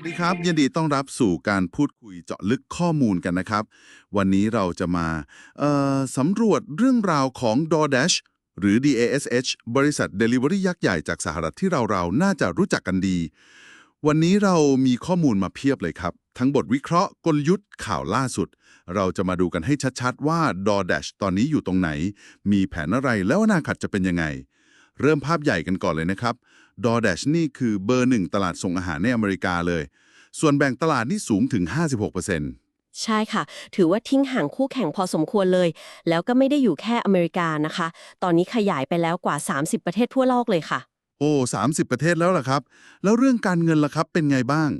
วัสดีครับ ยินดีต้อนรับสู่การพูดคุยเจาะลึกข้อมูลกันนะครับ วันนี้เราจะมาสำรวจเรื่องราวของ DoorDash หรือ DASH บริษัท Delivery ยักษ์ใหญ่จากสหรัฐที่เราเราน่าจะรู้จักกันดี วันนี้เรามีข้อมูลมาเพียบเลยครับ ทั้งบทวิเคราะห์กลยุทธ์ข่าวล่าสุด เราจะมาดูกันให้ชัดๆ ว่า DoorDash ตอนนี้อยู่ตรงไหน มีแผนอะไรแล้วอนาคตจะเป็นยังไง เริ่มภาพใหญ่กันก่อนเลยนะครับ DoorDash นี่คือเบอร์หนึ่งตลาดส่งอาหารในอเมริกาเลย ส่วนแบ่งตลาดนี่สูงถึง 56%ใช่ค่ะ ถือว่าทิ้งห่างคู่แข่งพอสมควรเลย แล้วก็ไม่ได้อยู่แค่อเมริกานะคะ ตอนนี้ขยายไปแล้วกว่า 30 ประเทศทั่วโลกเลยค่ะ โอ้30 ประเทศแล้วล่ะครับ แล้วเรื่องการเงินล่ะครับเป็นไงบ้าง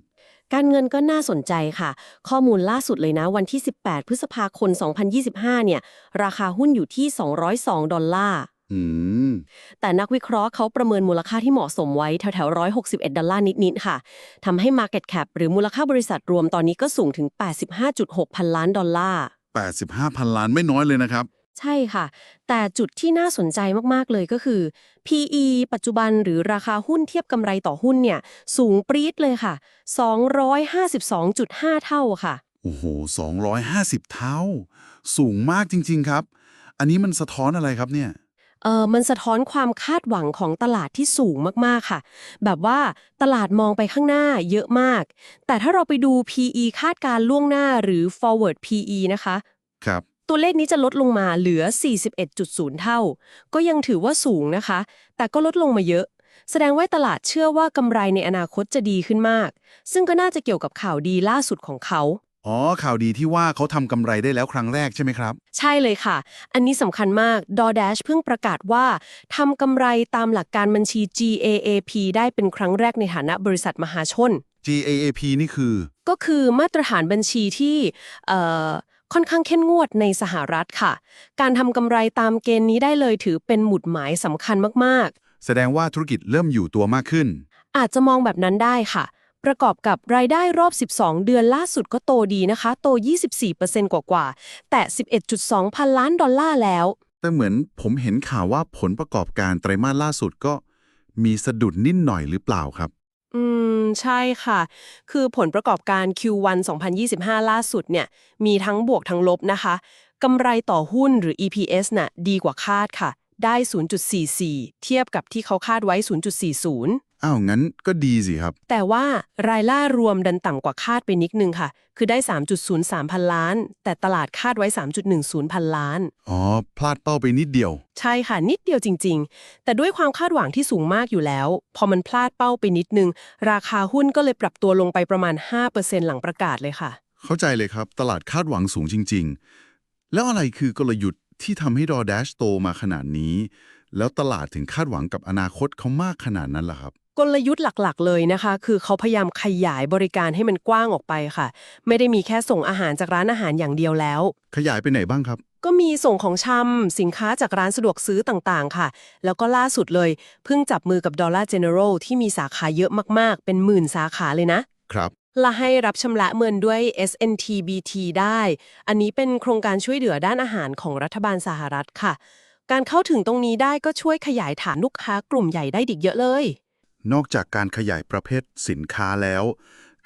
การเงินก็น่าสนใจค่ะ ข้อมูลล่าสุดเลยนะ วันที่ 18 พฤษภาคม 2025 เนี่ย ราคาหุ้นอยู่ที่ 202 ดอลลาร์อืม แต่นักวิเคราะห์เขาประเมินมูลค่าที่เหมาะสมไว้แถวๆ161ดอลลาร์นิด ๆ ค่ะทำให้ Market Cap หรือมูลค่าบริษัทรวมตอนนี้ก็สูงถึง 85.6 พันล้านดอลลาร์ 85 พันล้านไม่น้อยเลยนะครับ ใช่ค่ะ แต่จุดที่น่าสนใจมาก ๆ เลยก็คือ PE ปัจจุบันหรือราคาหุ้นเทียบกำไรต่อหุ้นเนี่ย สูงปรี๊ดเลยค่ะ 252.5 เท่าค่ะ โอ้โห 250 เท่า สูงมากจริง ๆ ครับ อันนี้มันสะท้อนอะไรครับเนี่ย เออมันสะท้อนความคาดหวังของตลาดที่สูงมากๆค่ะ แบบว่าตลาดมองไปข้างหน้าเยอะมาก แต่ถ้าเราไปดู PE คาดการณ์ล่วงหน้าหรือ forward PE นะคะ ครับ ตัวเลขนี้จะลดลงมาเหลือ 41.0 เท่า ก็ยังถือว่าสูงนะคะ แต่ก็ลดลงมาเยอะ แสดงว่าตลาดเชื่อว่ากำไรในอนาคตจะดีขึ้นมาก ซึ่งก็น่าจะเกี่ยวกับข่าวดีล่าสุดของเขา อ๋อ ข่าวดีที่ว่าเขาทำกำไรได้แล้วครั้งแรกใช่ไหมครับ ใช่เลยค่ะ อันนี้สำคัญมาก DoorDash เพิ่งประกาศว่าทำกำไรตามหลักการบัญชี GAAP ได้เป็นครั้งแรกในฐานะบริษัทมหาชน GAAP นี่คือ ก็คือมาตรฐานบัญชีที่เอ่อค่อนข้างเข้มงวดในสหรัฐค่ะ การทำกำไรตามเกณฑ์นี้ได้เลยถือเป็นหมุดหมายสำคัญมากแสดงว่าธุรกิจเริ่มอยู่ตัวมากขึ้น ๆ อาจจะมองแบบนั้นได้ค่ะ ประกอบกับรายได้รอบ 12 เดือนล่าสุดก็โตดีนะคะ โต 24%กว่าๆแต่ 11.2 พันล้านดอลลาร์แล้ว แต่เหมือนผมเห็นข่าวว่าผลประกอบการไตรมาสล่าสุดก็มีสะดุดนิดหน่อยหรือเปล่าครับ อืม ใช่ค่ะ คือผลประกอบการ Q1 2025 ล่าสุดเนี่ย มีทั้งบวกทั้งลบนะคะกำไรต่อหุ้นหรือ EPS น่ะดีกว่าคาดค่ะ ได้ 0.44 เทียบกับที่เขาคาดไว้ 0.40 อ้าว งั้นก็ดีสิครับ แต่ว่ารายล่ารวมดันต่ำกว่าคาดไปนิดนึงค่ะ คือได้ 3.03 พันล้าน แต่ตลาดคาดไว้ 3.10 พันล้าน อ๋อ พลาดเป้าไปนิดเดียว ใช่ค่ะ นิดเดียวจริง ๆ แต่ด้วยความคาดหวังที่สูงมากอยู่แล้ว พอมันพลาดเป้าไปนิดนึง ราคาหุ้นก็เลยปรับตัวลงไปประมาณ 5%หลังประกาศเลยค่ะ เข้าใจเลยครับ ตลาดคาดหวังสูงจริง ๆ แล้วอะไรคือกลยุทธ์ ที่ทำให้ DoorDash โตมาขนาดนี้ แล้วตลาดถึงคาดหวังกับอนาคตเขามากขนาดนั้นล่ะครับ กลยุทธ์หลักๆ เลยนะคะ คือเขาพยายามขยายบริการให้มันกว้างออกไปค่ะ ไม่ได้มีแค่ส่งอาหารจากร้านอาหารอย่างเดียวแล้ว ขยายไปไหนบ้างครับ ก็มีส่งของชำสินค้าจากร้านสะดวกซื้อต่างๆ ค่ะ แล้วก็ล่าสุดเลย เพิ่งจับมือกับ Dollar General ที่มีสาขาเยอะมากๆ เป็นหมื่นสาขาเลยนะ ครับ และให้รับชำระเงินด้วย SNTBT ได้ อันนี้เป็นโครงการช่วยเหลือด้านอาหารของรัฐบาลสหรัฐค่ะ การเข้าถึงตรงนี้ได้ก็ช่วยขยายฐานลูกค้ากลุ่มใหญ่ได้อีกเยอะเลย นอกจากการขยายประเภทสินค้าแล้ว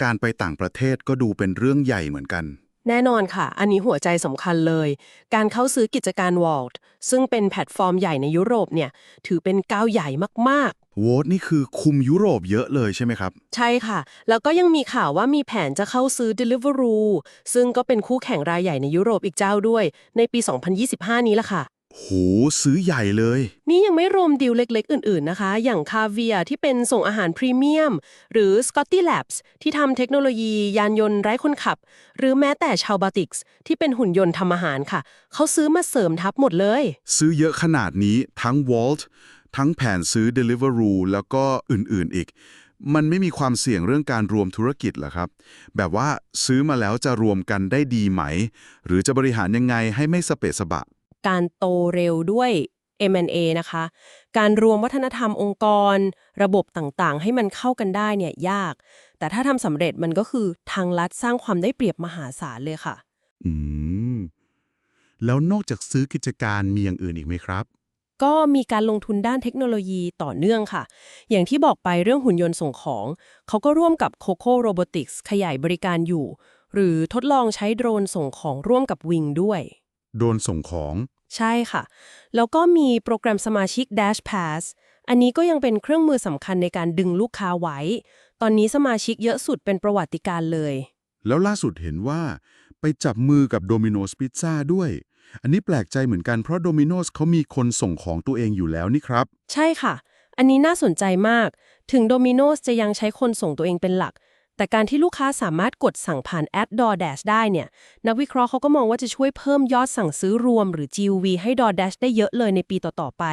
การไปต่างประเทศก็ดูเป็นเรื่องใหญ่เหมือนกัน แน่นอนค่ะ อันนี้หัวใจสำคัญเลย การเข้าซื้อกิจการ Walt ซึ่งเป็นแพลตฟอร์มใหญ่ในยุโรปเนี่ย ถือเป็นก้าวใหญ่มากโวตนี่คือคุมยุโรปเยอะเลยใช่ไหมครับๆใช่ค่ะ แล้วก็ยังมีข่าวว่ามีแผนจะเข้าซื้อ Deliveroo ซึ่งก็เป็นคู่แข่งรายใหญ่ในยุโรปอีกเจ้าด้วย ในปี 2025 นี้ละค่ะ โหซื้อใหญ่เลย นี่ยังไม่รวมดีลเล็กๆ อื่น ๆ นะคะ อย่างคาเวียที่เป็นส่งอาหารพรีเมียม หรือ Scotty Labs ที่ทำเทคโนโลยียานยนต์ไร้คนขับ หรือแม้แต่ชาวบาติกส์ที่เป็นหุ่นยนต์ทำอาหารค่ะ เขาซื้อมาเสริมทับหมดเลย ซื้อเยอะขนาดนี้ทั้ง Walt ทั้งแผนซื้อ Deliveroo แล้วก็อื่น ๆ อีก มันไม่มีความเสี่ยงเรื่องการรวมธุรกิจเหรอครับ แบบว่าซื้อมาแล้วจะรวมกันได้ดีไหม หรือจะบริหารยังไงให้ไม่สเปะสบะ การโตเร็วด้วย M&A นะคะ การรวมวัฒนธรรมองค์กร ระบบต่างๆ ให้มันเข้ากันได้เนี่ยยาก แต่ถ้าทำสำเร็จมันก็คือทางลัดสร้างความได้เปรียบมหาศาลเลยค่ะ อืม แล้วนอกจากซื้อกิจการมีอย่างอื่นอีกไหมครับ ก็มีการลงทุนด้านเทคโนโลยีต่อเนื่องค่ะ อย่างที่บอกไปเรื่องหุ่นยนต์ส่งของ เขาก็ร่วมกับ Coco Robotics ขยายบริการอยู่ หรือทดลองใช้โดรนส่งของร่วมกับ Wing ด้วย โดนส่งของ ใช่ค่ะ แล้วก็มีโปรแกรมสมาชิก Dash Pass อันนี้ก็ยังเป็นเครื่องมือสำคัญในการดึงลูกค้าไว้ ตอนนี้สมาชิกเยอะสุดเป็นประวัติการณ์เลย แล้วล่าสุดเห็นว่า ไปจับมือกับ Domino's Pizza ด้วย อันนี้แปลกใจเหมือนกันเพราะ Domino's เขามีคนส่งของตัวเองอยู่แล้วนี่ครับ ใช่ค่ะ อันนี้น่าสนใจมาก ถึง Domino's จะยังใช้คนส่งตัวเองเป็นหลัก แต่การที่ลูกค้าสามารถกดสั่งผ่านแอด DoorDash ได้เนี่ย นักวิเคราะห์เขาก็มองว่าจะช่วยเพิ่มยอดสั่งซื้อรวมหรือ GOV ให้ DoorDash ได้เยอะเลยในปีต่อ ๆ ไป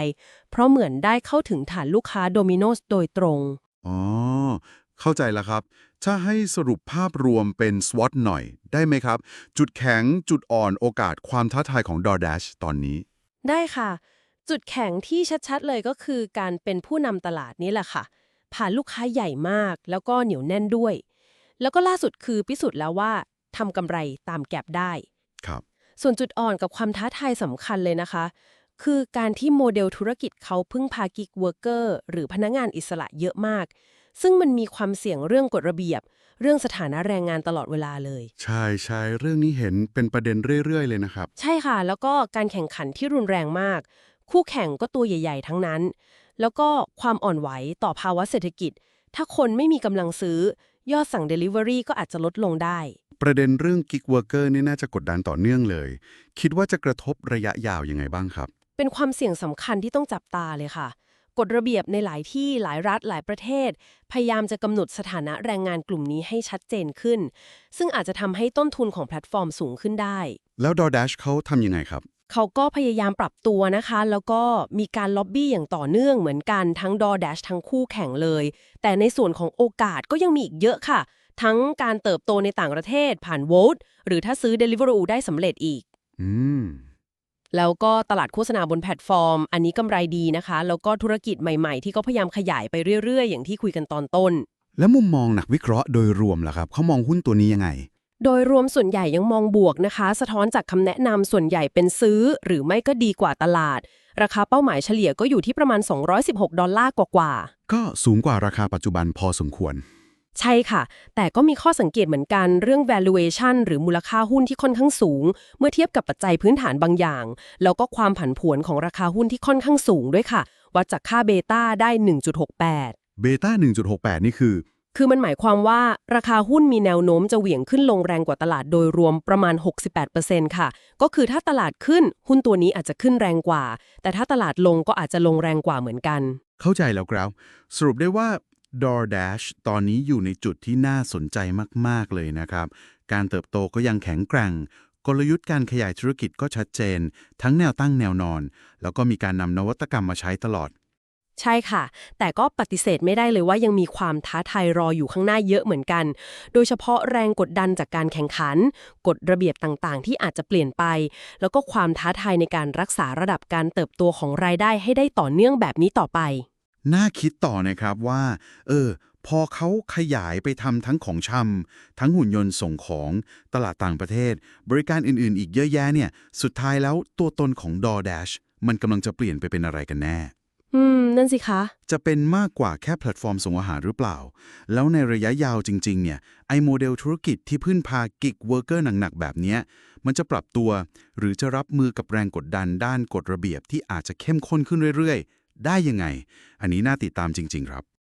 เพราะเหมือนได้เข้าถึงฐานลูกค้า Domino's โดยตรง อ๋อ เข้าใจแล้วครับ ถ้าให้สรุปภาพรวมเป็น SWOT หน่อย ได้ไหมครับ จุดแข็ง จุดอ่อน โอกาส ความท้าทายของ DoorDash ตอนนี้ ได้ค่ะ จุดแข็งที่ชัดๆ เลยก็คือการเป็นผู้นำตลาดนี้แหละค่ะ ผ่านลูกค้าใหญ่มาก แล้วก็เหนียวแน่นด้วย แล้วก็ล่าสุดคือพิสูจน์แล้วว่าทำกำไรตามแก็บได้ ครับ ส่วนจุดอ่อนกับความท้าทายสำคัญเลยนะคะ คือการที่โมเดลธุรกิจเขาพึ่งพากิกเวิร์กเกอร์หรือพนักงานอิสระเยอะมาก ซึ่งมันมีความเสี่ยงเรื่องกฎระเบียบ เรื่องสถานะแรงงานตลอดเวลาเลย ใช่ใช่เรื่องนี้เห็นเป็นประเด็นเรื่อย ๆ เลยนะครับ ใช่ค่ะ แล้วก็การแข่งขันที่รุนแรงมาก คู่แข่งก็ตัวใหญ่ ๆ ทั้งนั้น แล้วก็ความอ่อนไหวต่อภาวะเศรษฐกิจ ถ้าคนไม่มีกำลังซื้อ ยอดสั่ง Delivery ก็อาจจะลดลงได้ ประเด็นเรื่อง Gig Worker นี่น่าจะกดดันต่อเนื่องเลย คิดว่าจะกระทบระยะยาวยังไงบ้างครับ เป็นความเสี่ยงสำคัญที่ต้องจับตาเลยค่ะ กฎระเบียบในหลายที่หลายรัฐหลายประเทศ พยายามจะกำหนดสถานะแรงงานกลุ่มนี้ให้ชัดเจนขึ้น ซึ่งอาจจะทำให้ต้นทุนของแพลตฟอร์มสูงขึ้นได้ แล้ว DoorDash เขาทำยังไงครับ เขาก็พยายามปรับตัวนะคะ แล้วก็มีการล็อบบี้อย่างต่อเนื่องเหมือนกันทั้ง DoorDash ทั้งคู่แข่งเลย แต่ในส่วนของโอกาสก็ยังมีอีกเยอะค่ะ ทั้งการเติบโตในต่างประเทศผ่าน Volt หรือถ้าซื้อ Deliveroo ได้สำเร็จอีก อืมแล้วก็ตลาดโฆษณาบนแพลตฟอร์ม อันนี้กำไรดีนะคะ แล้วก็ธุรกิจใหม่ๆ ที่เขาพยายามขยายไปเรื่อยๆ อย่างที่คุยกันตอนต้น แล้วมุมมองนักวิเคราะห์โดยรวมล่ะครับเขามองหุ้นตัวนี้ยังไง โดยรวมส่วนใหญ่ยังมองบวกนะคะ สะท้อนจากคำแนะนำส่วนใหญ่เป็นซื้อ หรือไม่ก็ดีกว่าตลาด ราคาเป้าหมายเฉลี่ยก็อยู่ที่ประมาณ 216 ดอลลาร์กว่าๆก็สูงกว่าราคาปัจจุบันพอสมควร ใช่ค่ะ แต่ก็มีข้อสังเกตเหมือนกันเรื่อง valuation หรือมูลค่าหุ้นที่ค่อนข้างสูง เมื่อเทียบกับปัจจัยพื้นฐานบางอย่าง แล้วก็ความผันผวนของราคาหุ้นที่ค่อนข้างสูงด้วยค่ะวัดจากค่าเบต้าได้ 1.68 เบต้า 1.68 นี่คือ คือมันหมายความว่าราคาหุ้นมีแนวโน้มจะเหวี่ยงขึ้นลงแรงกว่าตลาดโดยรวมประมาณ 68%ค่ะ ก็คือถ้าตลาดขึ้นหุ้นตัวนี้อาจจะขึ้นแรงกว่า แต่ถ้าตลาดลงก็อาจจะลงแรงกว่าเหมือนกัน เข้าใจแล้วครับ สรุปได้ว่า DoorDash ตอนนี้อยู่ในจุดที่น่าสนใจมาก ๆ เลยนะครับ การเติบโตก็ยังแข็งแกร่ง กลยุทธ์การขยายธุรกิจก็ชัดเจน ทั้งแนวตั้งแนวนอน แล้วก็มีการนำนวัตกรรมมาใช้ตลอด ใช่ค่ะ แต่ก็ปฏิเสธไม่ได้เลยว่ายังมีความท้าทายรออยู่ข้างหน้าเยอะเหมือนกัน โดยเฉพาะแรงกดดันจากการแข่งขัน กฎระเบียบต่างๆ ที่อาจจะเปลี่ยนไป แล้วก็ความท้าทายในการรักษาระดับการเติบโตของรายได้ให้ได้ต่อเนื่องแบบนี้ต่อไป น่าคิดต่อนะครับว่า เออ พอเขาขยายไปทำทั้งของชำทั้งหุ่นยนต์ส่งของตลาดต่างประเทศ บริการอื่นๆ อีกเยอะแยะเนี่ย สุดท้ายแล้วตัวตนของ DoorDash มันกำลังจะเปลี่ยนไปเป็นอะไรกันแน่ อืม นั่นสิคะ จะเป็นมากกว่าแค่แพลตฟอร์มส่งอาหารหรือเปล่า แล้วในระยะยาวจริง ๆ เนี่ย ไอโมเดลธุรกิจที่พึ่งพากิกเวิร์กเกอร์หนัก ๆ แบบเนี้ย มันจะปรับตัว หรือจะรับมือกับแรงกดดันด้านกฎระเบียบที่อาจจะเข้มข้นขึ้นเรื่อย ๆ ได้ยังไง อันนี้น่าติดตามจริง ๆ ครับ